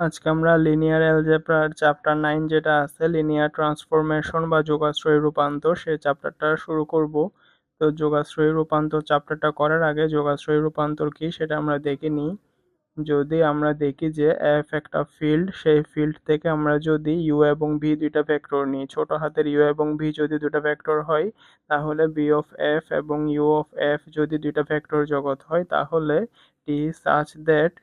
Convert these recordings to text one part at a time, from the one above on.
আজকে আমরা linear অ্যালজেব্রার chapter nine যেটা আছে লিনিয়ার ট্রান্সফরমেশন বা যোগাশ্রয়ী রূপান্তর, সেই চ্যাপ্টারটা শুরু করব। তো যোগাশ্রয়ী রূপান্তর চ্যাপ্টারটা করার আগে যোগাশ্রয়ী রূপান্তর কি সেটা আমরা দেখে নিই। যদি আমরা দেখি যে এফ একটা ফিল্ড সেই ফিল্ড থেকে আমরা যদি ইউ এবং ভি দুইটা ভেক্টর নিই, ছোট হাতের ইউ এবং ভি যদি দুটা ভেক্টর হয়, তাহলে বি অফ এফ এবং ইউ অফ এফ যদি দুইটা ভেক্টর জগৎ হয়, তাহলে T such that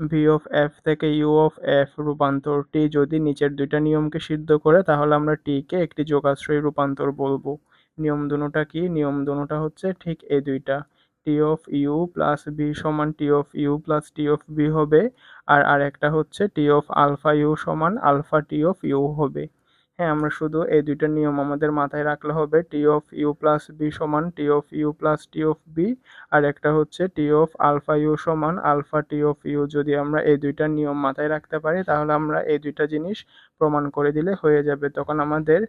V of F থেকে ইউ অফ এফ রূপান্তরটি যদি নিচের দুইটা নিয়মকে সিদ্ধ করে, তাহলে আমরা টিকে একটি যোগাশ্রয়ী রূপান্তর বলব। নিয়ম দুটোটা কি? নিয়ম দুটোটা হচ্ছে ঠিক এই দুইটা। T of U plus V সমান T of U plus T of V হবে, আর আরেকটা হচ্ছে টি অফ আলফা ইউ সমান আলফা টি অফ ইউ হবে। হ্যাঁ আমরা শুধু এই দুইটা নিয়ম আমাদের মাথায় রাখলে হবে T of U plus V সমান T of U plus T of V আর একটা হচ্ছে টি অফ আলফা ইউ সমান আলফা টি অফ ইউ যদি আমরা এই দুইটা নিয়ম মাথায় রাখতে পারি, তাহলে আমরা এই দুইটা জিনিস প্রমাণ করে দিলে হয়ে যাবে। তখন আমাদের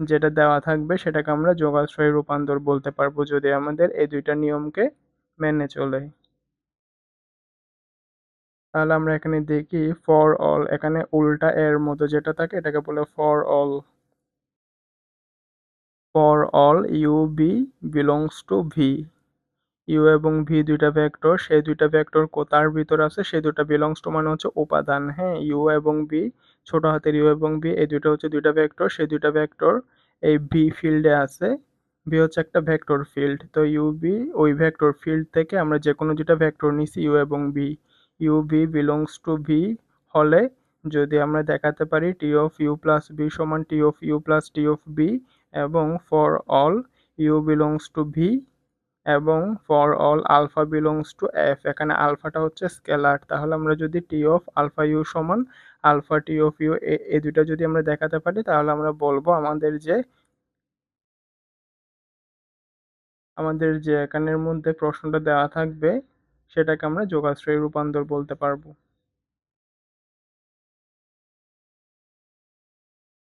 যেটা দেওয়া থাকবে, সেটাকে আমরা যোগাশ্রয় রূপান্তর বলতে পারব, যদি আমাদের এই দুইটা নিয়মকে মেনে চলে। তাহলে আমরা এখানে দেখি ফর অল এখানে উল্টা এর মতো যেটা থাকে, এটাকে বলে for all for all U V belongs to V U এবং ভি দুইটা ভেক্টর সেই দুইটা ভেক্টর কোথার ভিতর আছে, সেই দুটা বিলংস টু মানে হচ্ছে উপাদান। হ্যাঁ ইউ এবং বি ছোট হাতের ইউ এবং বি এই দুইটা হচ্ছে দুইটা ভেক্টর সেই দুইটা ভেক্টর এই ভি ফিল্ডে আছে। বি হচ্ছে একটা ভেক্টর ফিল্ড তো ইউ বি ওই ভেক্টর ফিল্ড থেকে আমরা যে কোনো দুইটা ভেক্টর নিছি ইউ এবং V U V belongs to V হলে যদি আমরা দেখাতে পারি T of U plus V সমান T of U plus T of V এবং for all U belongs to V এবং for all alpha belongs to F এখানে আলফাটা হচ্ছে স্কেলার তাহলে আমরা যদি টি অফ আলফা ইউ সমান আলফা টি অফ ইউ এই দুইটা যদি আমরা দেখাতে পারি, তাহলে আমরা বলব আমাদের যে আমাদের যে এখানের মধ্যে প্রশ্নটা দেওয়া থাকবে সেটাকে আমরা যোগাশ্রয় রূপান্তর বলতে পারব।